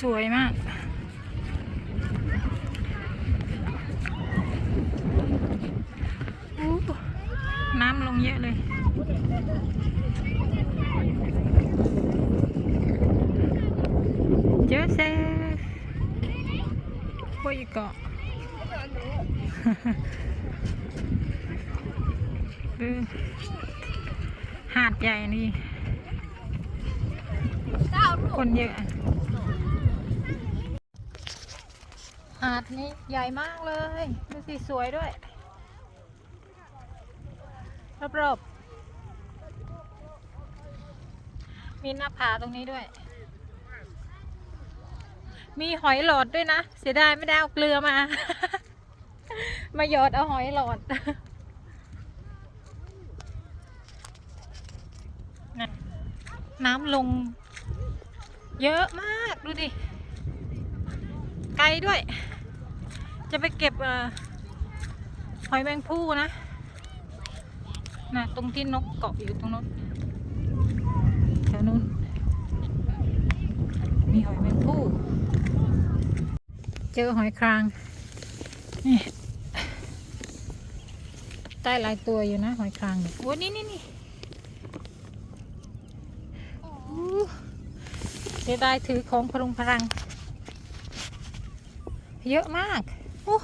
สวยมาก น้ำลงเยอะเลยเจอเซฟโอ้ยเกาะหาดใหญ่นี่คนเยอะ หาดนี้ใหญ่มากเลยดูสิสวยด้วยรอบๆมีหน้าผาตรงนี้ด้วย มีหอยหลอดด้วยนะ เสียดายไม่ได้เอาเกลือมา มาหยอดเอาหอยหลอดน้ำลง เยอะมาก ดูดิ ไกลด้วย จะไปเก็บเอ่อหอยแมงผู้นะนะตรงที่นกเกาะอยู่ตรงนู้นแถวนู้นมีหอยแมงผู้ เจอหอยครางนี่ใต้หลายตัวอยู่นะ หอยครางนี่ยโอ้นี่นี่นี่เสียดายถือของพรุงพรัง เยอะมาก โอ้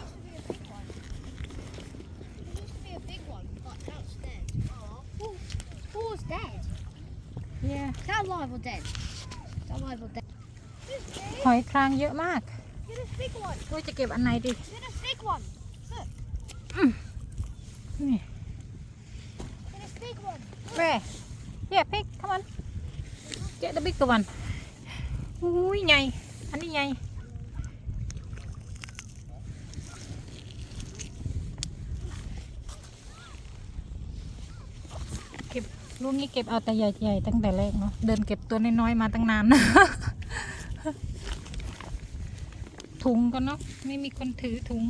There used to be a big one, but that's dead. Oh, who, who's dead? เย่ Is that alive or dead? Is that alive or dead? This big. หอยครางเยอะมาก Get this big one. ว่าจะเก็บอันไหนดี Get this big one. Look. นี่ Get this big one. แม่เย่พิกทำมันเจ๊ตะบิ๊กตัววันอุ้ยใหญ่ อันนี้ใหญ่ เก็บ ลูกนี้เก็บเอาแต่ใหญ่ๆตั้งแต่แรกเนาะเดินเก็บตัวน้อยๆมาตั้งนานนะถุงกันเนาะไม่มีคนถือถุง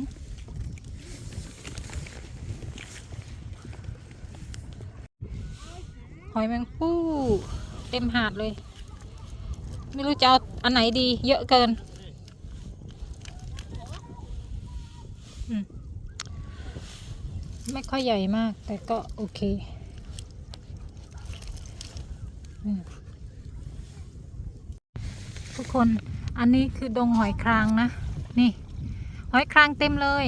หอยแมงปู้เต็มหาดเลย ไม่รู้จะเอาอันไหนดี เยอะเกินไม่ค่อยใหญ่มาก แต่ก็โอเค ทุกคนอันนี้คือดงหอยครางนะ นี่ หอยครางเต็มเลย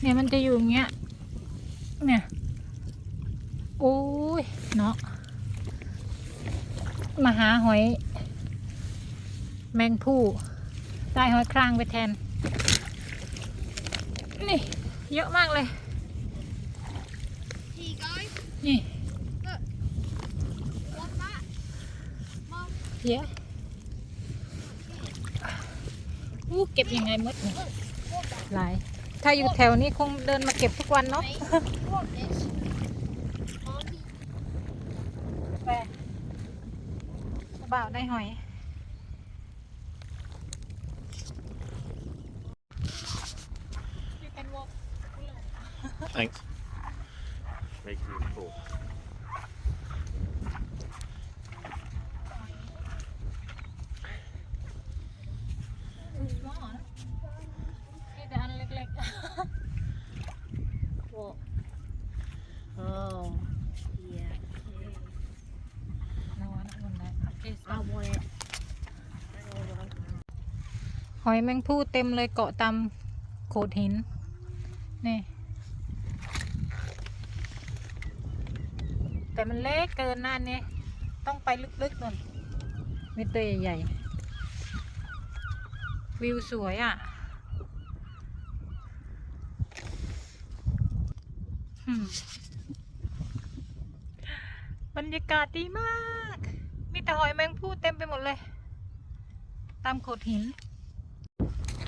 เนี่ยมันจะอยู่อย่างเงี้ย เนี่ยโอ้ยเนาะมาหาหอย แมงผู้ได้หอยครางไปแทน นี่ เยอะมากเลยนี่ Want that? Mum, เยอะอู้เก็บยังไงมดเนี่ยหลาย ถ้าอยู่แถวนี้คงเดินมาเก็บทุกวันเนาะ Mate, want this? Auntie, แปบ่าวได้หอย You can walk Thanks มหม้อนะมีแต่อันเล็กๆ โอ้ Oh, yeah. นอนบนนั้นโอเค I want it. หอยแมงผู้เต็มเลยเกาะตามโขดหิน นี่ แต่มันเล็กเกินน้านี้ต้องไปลึกๆหน่อยมีตัวใหญ่ๆ วิวสวยอะบรรยากาศดีมาก มีแต่หอยแมงผู้เต็มไปหมดเลย ตามโขดหิน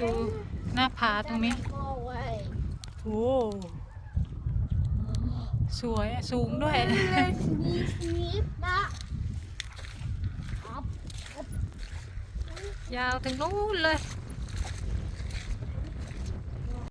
ดูหน้าผาตรงนี้โอ้สวยอะสูงด้วย ยาวถึงนู้นเลย